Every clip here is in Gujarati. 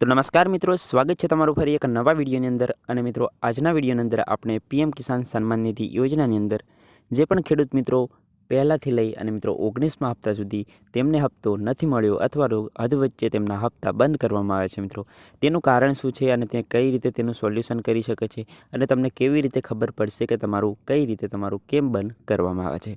તો નમસ્કાર મિત્રો, સ્વાગત છે તમારું ફરી એક નવા વિડીયોની અંદર. અને મિત્રો, આજના વિડીયોની અંદર આપણે પીએમ કિસાન સન્માન નિધિ યોજનાની અંદર જે પણ ખેડૂત મિત્રો પહેલાંથી લઈ અને મિત્રો ઓગણીસમાં હપ્તા સુધી તેમને હપ્તો નથી મળ્યો અથવા હદ વચ્ચે તેમના હપ્તા બંધ કરવામાં આવે છે મિત્રો. તેનું કારણ શું છે અને તે કઈ રીતે તેનું સોલ્યુશન કરી શકે છે અને તમને કેવી રીતે ખબર પડશે કે તમારું કઈ રીતે તમારું કેમ બંધ કરવામાં આવે છે?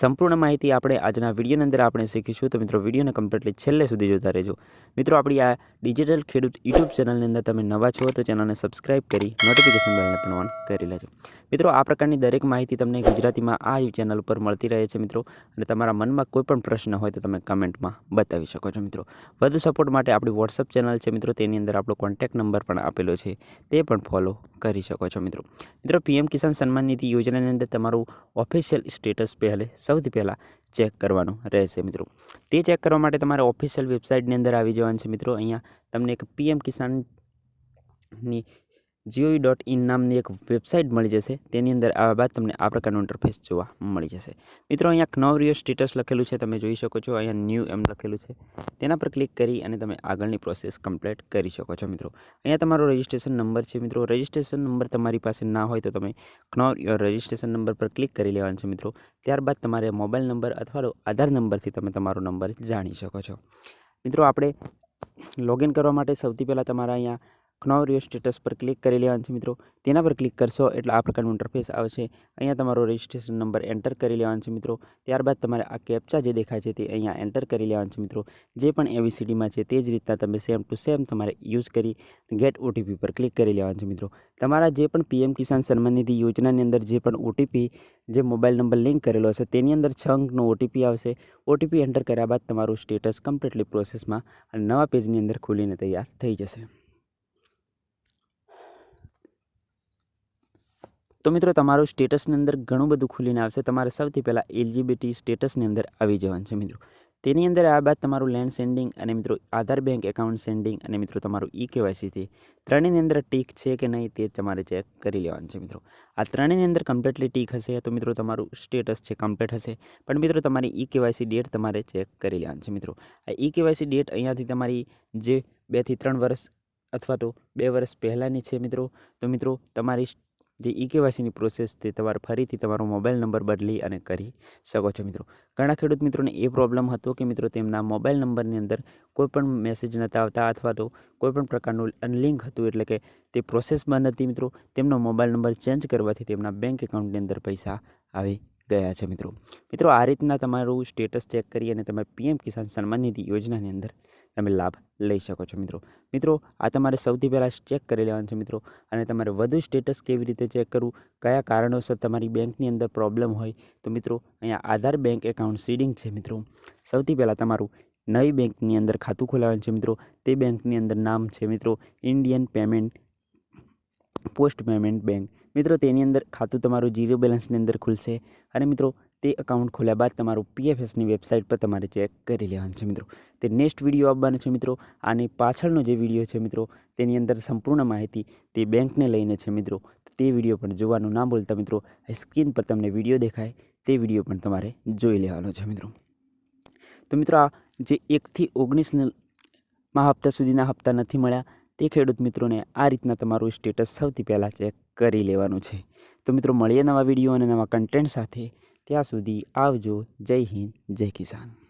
સંપૂર્ણ માહિતી આપણે આજના વિડીયોની અંદર આપણે શીખીશું. તો મિત્રો, વિડીયોને કમ્પ્લીટલી છેલ્લે સુધી જોતા રહેજો. મિત્રો, આપણી આ ડિજિટલ ખેડૂત યુટ્યુબ ચેનલની અંદર તમે નવા છો તો ચેનલને સબસ્ક્રાઇબ કરી નોટિફિકેશન બેલને પણ ઓન કરી લેજો. મિત્રો, આ પ્રકારની દરેક માહિતી તમને ગુજરાતીમાં આ ચેનલ ઉપર મળતી રહે છે મિત્રો. અને તમારા મનમાં કોઈ પણ પ્રશ્ન હોય તો તમે કમેન્ટમાં બતાવી શકો છો મિત્રો. વધુ સપોર્ટ માટે આપણી વોટ્સઅપ ચેનલ છે મિત્રો. તેની અંદર આપણો કોન્ટેક્ટ નંબર પણ આપેલો છે. તે પણ ફોલો કરી શકો છો મિત્રો. મિત્રો પીએમ કિસાન સન્માન નિધિ યોજનાની અંદર તમારું ઓફિશિયલ સ્ટેટસ પહેલે, સૌથી પહેલાં ચેક કરવાનું રહેશે મિત્રો. તે ચેક કરવા માટે તમારે ઓફિશિયલ વેબસાઇટની અંદર આવી જવાનું છે મિત્રો. અહીંયા તમને એક પીએમ કિસાનની જીઓવી ડોટ ઇન નામની એક વેબસાઇટ મળી જશે. તેની અંદર આવ્યા બાદ તમને આ પ્રકારનું ઇન્ટરફેસ જોવા મળી જશે. મિત્રો, અહીંયા નવરિયો સ્ટેટસ લખેલું છે. તમે જોઈ શકો છો, અહીંયા ન્યૂ એમ લખેલું છે. તેના પર ક્લિક કરી અને તમે આગળની પ્રોસેસ કમ્પ્લીટ કરી શકો છો, મિત્રો. અહીંયા તમારો રજિસ્ટ્રેશન નંબર છે, મિત્રો. રજિસ્ટ્રેશન નંબર તમારી પાસે ના હોય તો તમે કનોરિયો રજિસ્ટ્રેશન નંબર પર ક્લિક કરી લેવાનું છે, મિત્રો. ત્યારબાદ તમારે મોબાઈલ નંબર અથવા તો આધાર નંબરથી તમે તમારો નંબર જાણી શકો છો. મિત્રો, આપણે લોગિન કરવા માટે સૌથી પહેલાં તમારા અહીંયા કનોરિયો સ્ટેટસ પર ક્લિક કરી લેવાનું છે મિત્રો. તેના પર ક્લિક કરશો એટલે આ પ્રકારનું ઇન્ટરફેસ આવશે. અહીંયા તમારો રજિસ્ટ્રેશન નંબર એન્ટર કરી લેવાનો છે મિત્રો. ત્યારબાદ તમારે આ કેપ્ચા જે દેખાય છે તે અહીંયા એન્ટર કરી લેવાનું છે મિત્રો. જે પણ એવીસીડીમાં છે તે જ રીતના તમે સેમ ટુ સેમ તમારે યુઝ કરી ગેટ ઓટીપી પર ક્લિક કરી લેવાનું છે મિત્રો. તમારા જે પણ પીએમ કિસાન સન્માન નિધિ યોજનાની અંદર જે પણ ઓટીપી જે મોબાઈલ નંબર લિંક કરેલો હશે તેની અંદર છ અંકનો ઓટીપી આવશે. ઓટીપી એન્ટર કર્યા બાદ તમારું સ્ટેટસ કમ્પ્લીટલી પ્રોસેસમાં અને નવા પેજની અંદર ખુલીને તૈયાર થઈ જશે. તો મિત્રો, તમારું સ્ટેટસની અંદર ઘણું બધું ખુલીને આવશે. તમારે સૌથી પહેલાં એલજીબીટી સ્ટેટસની અંદર આવી જવાનું છે મિત્રો. તેની અંદર આ બાદ તમારું લેન્ડ સેન્ડિંગ અને મિત્રો આધાર બેંક એકાઉન્ટ સેન્ડિંગ અને મિત્રો તમારું ઈ કેવાયસીથી ત્રણેયની અંદર ટીક છે કે નહીં તે તમારે ચેક કરી લેવાનું છે મિત્રો. આ ત્રણેયની અંદર કમ્પ્લીટલી ટીક હશે તો મિત્રો તમારું સ્ટેટસ છે કમ્પ્લીટ હશે. પણ મિત્રો, તમારી ઈ કેવાયસી ડેટ તમારે ચેક કરી લેવાની છે મિત્રો. આ ઈ કેવાયસી ડેટ અહીંયાથી તમારી જે બેથી ત્રણ વર્ષ અથવા તો બે વર્ષ પહેલાંની છે મિત્રો, તો મિત્રો તમારી જે ઈ કેવાયસીની પ્રોસેસ તે તમારે ફરીથી તમારો મોબાઈલ નંબર બદલી અને કરી શકો છો મિત્રો. ઘણા ખેડૂત મિત્રોને એ પ્રોબ્લેમ હતો કે મિત્રો તેમના મોબાઈલ નંબરની અંદર કોઈપણ મેસેજ નહોતા આવતા અથવા તો કોઈપણ પ્રકારનું અનલિંક હતું એટલે કે તે પ્રોસેસ બંધ હતી મિત્રો. તેમનો મોબાઈલ નંબર ચેન્જ કરવાથી તેમના બેંક એકાઉન્ટની અંદર પૈસા આવી ગયા છે મિત્રો. મિત્રો, આ રીતના તમારું સ્ટેટસ ચેક કરી અને તમે પીએમ કિસાન સન્માન નિધિ યોજનાની અંદર તમે લાભ લઈ શકો છો મિત્રો. મિત્રો, આ તમારે સૌથી પહેલાં ચેક કરી લેવાનું છે મિત્રો અને તમારે વધુ સ્ટેટસ કેવી રીતે ચેક કરવું, કયા કારણોસર તમારી બેંકની અંદર પ્રોબ્લેમ હોય, તો મિત્રો, અહીંયા આધાર બેંક એકાઉન્ટ સીડિંગ છે મિત્રો. સૌથી પહેલાં તમારું નવી બેંકની અંદર ખાતું ખોલાવવાનું છે મિત્રો. તે બેંકની અંદર નામ છે મિત્રો Indian payment post payment bank મિત્રો, તેની અંદર ખાતું તમારું જીરો બેલેન્સની અંદર ખુલશે અને મિત્રો, તે અકાઉન્ટ ખોલ્યા બાદ તમારું પીએફએસની વેબસાઇટ પર તમારે ચેક કરી લેવાનું છે મિત્રો. તે નેક્સ્ટ વીડિયો આવવાનો છે મિત્રો. આની પાછળનો જે વીડિયો છે મિત્રો, તેની અંદર સંપૂર્ણ માહિતી તે બેંકને લઈને છે મિત્રો. તે વીડિયો પણ જોવાનું ના ભૂલતા મિત્રો સ્ક્રીન પર તમને વીડિયો દેખાય, તે વીડિયો પણ તમારે જોઈ લેવાનો છે મિત્રો. તો મિત્રો, આ જે એકથી ઓગણીસમાં હપ્તા સુધીના હપ્તા નથી મળ્યા તે ખેડૂત મિત્રોને આ રીતના તમારું સ્ટેટસ સૌથી પહેલાં ચેક કરી લેવાનું છે. તો મિત્રો, મળીએ નવા વીડિયો અને નવા કન્ટેન્ટ સાથે. ત્યાં સુધી આવજો. જય હિન્દ, જય કિસાન.